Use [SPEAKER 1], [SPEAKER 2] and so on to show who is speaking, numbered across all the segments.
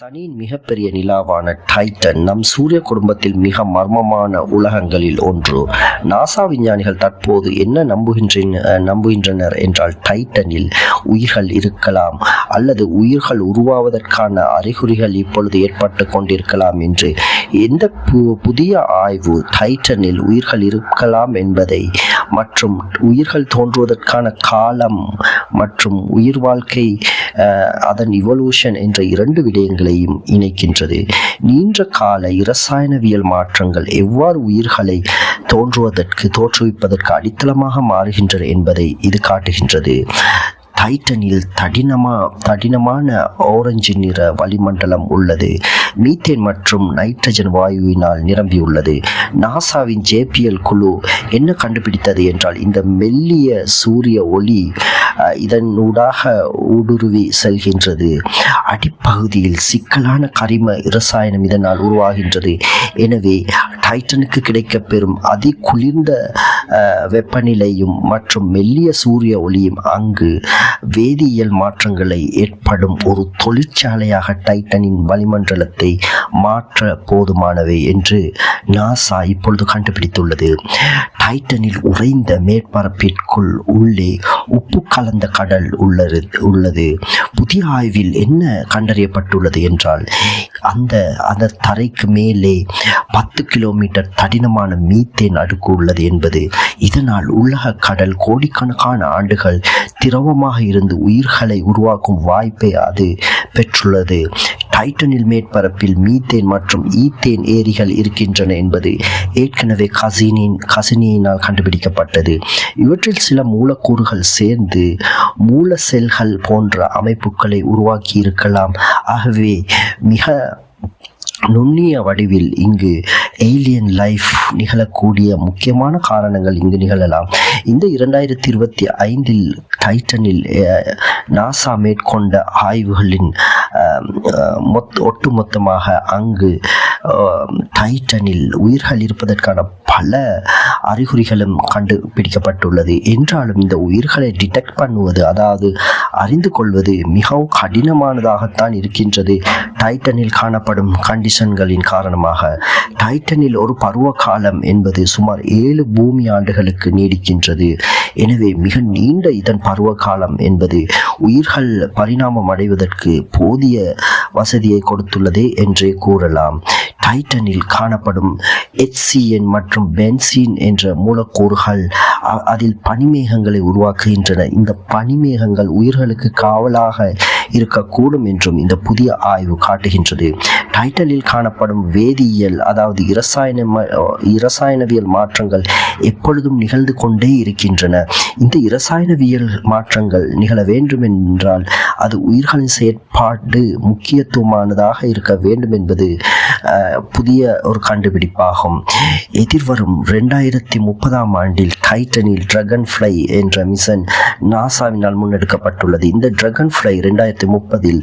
[SPEAKER 1] சனியின் மிகப்பெரிய நிலாவான டைட்டன் நம் சூரிய குடும்பத்தில் மிக மர்மமான உலகங்களில் ஒன்று. நாசா விஞ்ஞானிகள் தற்போது என்ன நம்புகின்றன நம்புகின்றனர் என்றால் டைட்டனில் உயிர்கள் இருக்கலாம் அல்லது உயிர்கள் உருவாவதற்கான அறிகுறிகள் இப்பொழுது ஏற்பட்டு கொண்டிருக்கலாம் என்று. எந்த பு- புதிய ஆய்வு டைட்டனில் உயிர்கள் இருக்கலாம் என்பதை மற்றும் உயிர்கள் தோன்றுவதற்கான காலம் மற்றும் உயிர் வாழ்க்கை அதன் இவல்யூஷன் என்ற இரண்டு விடயங்களையும் இணைக்கின்றது. நீண்ட கால இரசாயனவியல் மாற்றங்கள் எவ்வாறு உயிர்களை தோன்றுவதற்கு தோற்றுவிப்பதற்கு அடித்தளமாக மாறுகின்றன என்பதை இது காட்டுகின்றது. டைட்டனில் தடினமா தடினமான ஆரஞ்சு நிற வளிமண்டலம் உள்ளது. மீத்தேன் மற்றும் நைட்ரஜன் வாயுவினால் நிரம்பியுள்ளது. நாசாவின் ஜேபிஎல் குழு என்ன கண்டுபிடித்தது என்றால் இந்த மெல்லிய சூரிய ஒளி இதனூடாக ஊடுருவி செல்கின்றது. அடிப்பகுதியில் சிக்கலான கரிம இரசாயனம் இதனால் உருவாகின்றது. எனவே டைட்டனுக்கு கிடைக்கப்பெறும் அதி குளிர்ந்த வெப்பநிலையும் மற்றும் மெல்லிய சூரிய ஒளியும் அங்கு வேதியியல் மாற்றங்களை ஏற்படும் ஒரு தொழிற்சாலையாக டைட்டனின் வளிமண்டலத்தை மாற்ற போதுமானவை என்று நாசா இப்பொழுது கண்டுபிடித்துள்ளது. டைட்டனில் உறைந்த மேற்பரப்பிற்குள் உள்ளே உப்பு கலந்த கடல் உள்ளது உள்ளது. புதிய ஆய்வில் என்ன கண்டறியப்பட்டுள்ளது என்றால் அந்த அந்த தரைக்கு மேலே பத்து கிலோமீட்டர் தடினமான மீத்தேன் அடுக்கு உள்ளது என்பது. இதனால் உலக கடல் கோடிக்கணக்கான ஆண்டுகள் திரவமாக இருந்து உயிர்களை உருவாக்கும் வாய்ப்பை அது பெற்றுள்ளது. டைட்டனில் மேற்பரப்பில் மீத்தேன் மற்றும் ஈத்தேன் ஏரிகள் இருக்கின்றன என்பது ஏற்கனவே கசினின் கசினியினால் கண்டுபிடிக்கப்பட்டது. இவற்றில் சில மூலக்கூறுகள் சேர்ந்து மூல செல்கள் போன்ற அமைப்புகளை உருவாக்கி இருக்கலாம் ஆகவே மிக நுண்ணிய வடிவில் இங்கு ஏலியன் லைஃப் நிகழக்கூடிய முக்கியமான காரணங்கள் இங்கு நிகழலாம். இந்த இரண்டாயிரத்தி இருபத்தி ஐந்தில் டைட்டனில் நாசா மேற்கொண்ட ஆய்வுகளின் மொத் ஒட்டுமொத்தமாக அங்கு டைட்டனில் உயிர்கள் இருப்பதற்கான பல அறிகுறிகளும் கண்டுபிடிக்கப்பட்டுள்ளது. என்றாலும் இந்த உயிர்களை டிடெக்ட் பண்ணுவது அதாவது அறிந்து கொள்வது மிகவும் கடினமானதாகத்தான் இருக்கின்றது. டைட்டனில் காணப்படும் கண்டிஷன்களின் காரணமாக டைட்டனில் ஒரு பருவ காலம் என்பது சுமார் ஏழு பூமி ஆண்டுகளுக்கு நீடிக்கின்றது. எனவே மிக நீண்ட இதன் பருவ காலம் என்பது உயிர்கள் பரிணாமம் அடைவதற்கு போதிய வசதியை கொடுத்துள்ளதே என்றே கூறலாம். டைட்டனில் காணப்படும் எச்சிஎன் மற்றும் பென்சின் என்ற மூலக்கூறுகள் அ- அதில் பனிமேகங்களை உருவாக்குகின்றன. இந்த பனிமேகங்கள் உயிர்களுக்கு காவலாக இருக்கக்கூடும் என்றும் இந்த புதிய ஆய்வு காட்டுகின்றது. டைட்டலில் காணப்படும் வேதியியல் அதாவது இரசாயன ம- இரசாயனவியல் மாற்றங்கள் எப்பொழுதும் நிகழ்ந்து கொண்டே இருக்கின்றன. இந்த இரசாயனவியல் மாற்றங்கள் நிகழ வேண்டும் என்றால் அது உயிர்களின் செயற்பாடு முக்கியத்துவமானதாக இருக்க வேண்டும் என்பது புதிய ஒரு கண்டுபிடிப்பாகும். எதிர்வரும் ரெண்டாயிரத்தி முப்பதாம் ஆண்டில் டைட்டனில் ட்ரகன் ஃப்ளை என்ற மிஷன் நாசாவினால் முன்னெடுக்கப்பட்டுள்ளது. இந்த ட்ரகன் ஃப்ளை ரெண்டாயிரத்தி முப்பதில்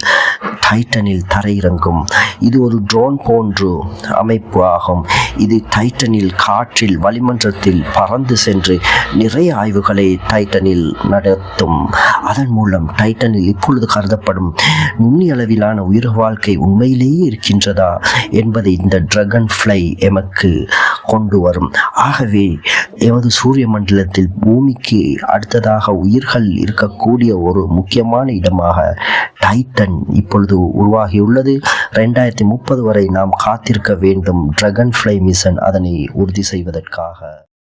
[SPEAKER 1] டைட்டனில் தரையிறங்கும். இது ஒரு ட்ரோன் போன்று அமைப்பு ஆகும் இது டைட்டனில் காற்றில் வளிமன்றத்தில் பறந்து சென்று நிறைய ஆய்வுகளை டைட்டனில் நடத்தும். அதன் மூலம் டைட்டனில் இப்பொழுது கருதப்படும் நுண்ணிய அளவிலான உயிர் வாழ்க்கை உண்மையிலேயே இருக்கின்றதா என்பதை இந்த ட்ரகன் ஃப்ளை எமக்கு கொண்டு வரும். ஆகவே எமது சூரிய மண்டலத்தில் பூமிக்கு அடுத்ததாக உயிர்கள் இருக்கக்கூடிய ஒரு முக்கியமான இடமாக டைட்டன் இப்பொழுது உருவாகியுள்ளது. ரெண்டாயிரத்தி முப்பது வரை நாம் காத்திருக்க வேண்டும். டிராகன் ஃப்ளை மிஷன் அதனை உறுதி செய்வதற்காக.